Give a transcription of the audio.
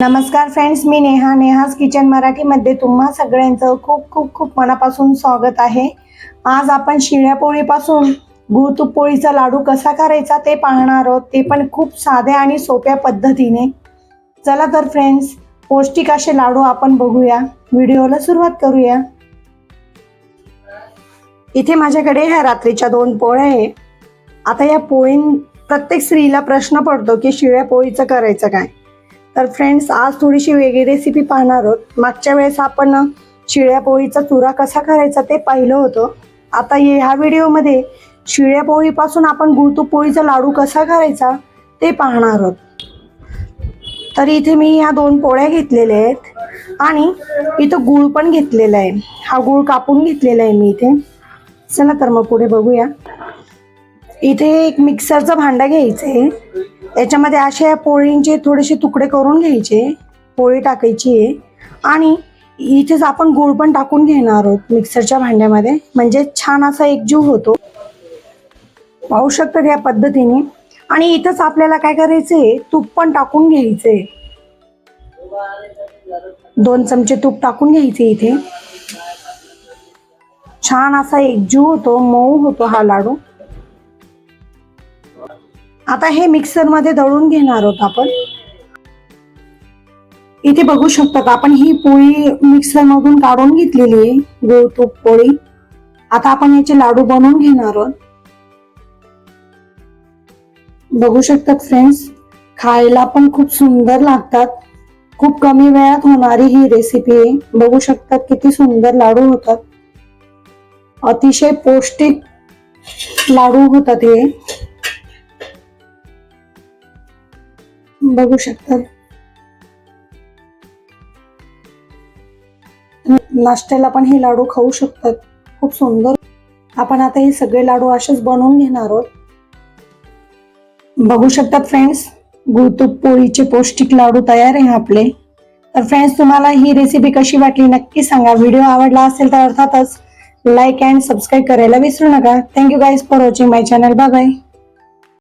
नमस्कार फ्रेंड्स मी नेहा. नेहाज किचन मराठीमध्ये तुम्हा सगळ्यांचं खूप खूप खूप मनापासून स्वागत आहे. आज आपण शिळ्या पोळीपासून गुळतूप पोळीचा लाडू कसा करायचा ते पाहणार आहोत. ते पण खूप साध्या आणि सोप्या पद्धतीने. चला तर फ्रेंड्स पौष्टिक असे लाडू आपण बघूया. व्हिडिओला सुरुवात करूया. इथे माझ्याकडे ह्या रात्रीच्या दोन पोळ्या आहे. आता या पोळीं प्रत्येक स्त्रीला प्रश्न पडतो की शिळ्या पोळीचं करायचं काय? तर फ्रेंड्स आज थोडीशी वेगळी रेसिपी पाहणार आहोत. मागच्या वेळेस आपण शिळ्या पोळीचा चुरा कसा करायचा ते पाहिलं होतं. आता ह्या व्हिडिओमध्ये शिळ्या पोळीपासून आपण गुळतूप पोळीचा लाडू कसा करायचा ते पाहणार आहोत. तर इथे मी ह्या दोन पोळ्या घेतलेल्या आहेत आणि इथं गूळ पण घेतलेला आहे. हा गूळ कापून घेतलेला आहे मी इथे. चला तर मग पुढे बघूया. इथे एक मिक्सरचं भांडं घ्यायचं आहे याच्यामध्ये अशा या पोळींचे थोडेसे तुकडे करून घ्यायचे पोळी टाकायची आहे. आणि इथेच आपण गूळ पण टाकून घेणार आहोत मिक्सरच्या भांड्यामध्ये. म्हणजे छान असा एकजीव होतो. पाहू शकतात या पद्धतीने. आणि इथंच आपल्याला काय करायचंय तूप पण टाकून घ्यायचंय दोन चमचे तूप टाकून घ्यायचे इथे. छान असा एकजीव होतो मऊ होतो हा लाडू. आता हे मिक्सरमध्ये दळून घेणार आहोत आपण. इथे बघू शकतात आपण ही पोळी मिक्सर मधून काढून घेतलेली आहे गोळ तूप पोळी. आता आपण याचे लाडू बनवून घेणार आहोत. बघू शकतात फ्रेंड्स खायला पण खूप सुंदर लागतात. खूप कमी वेळात होणारी ही रेसिपी आहे. बघू शकतात किती सुंदर लाडू होतात. अतिशय पौष्टिक लाडू होतात हे. बघू शकतात. नाश्त्याला पण हे लाडू खाऊ शकतात. खूप सुंदर. आपण आता हे सगळे लाडू असेच बनवून घेणार आहोत. बघू शकतात फ्रेंड्स गुळतूप पोळीचे पौष्टिक लाडू तयार आहे आपले. तर फ्रेंड्स तुम्हाला ही रेसिपी कशी वाटली नक्की सांगा. व्हिडिओ आवडला असेल तर अर्थातच लाईक अँड सबस्क्राईब करायला विसरू नका. Thank you guys for watching my channel bye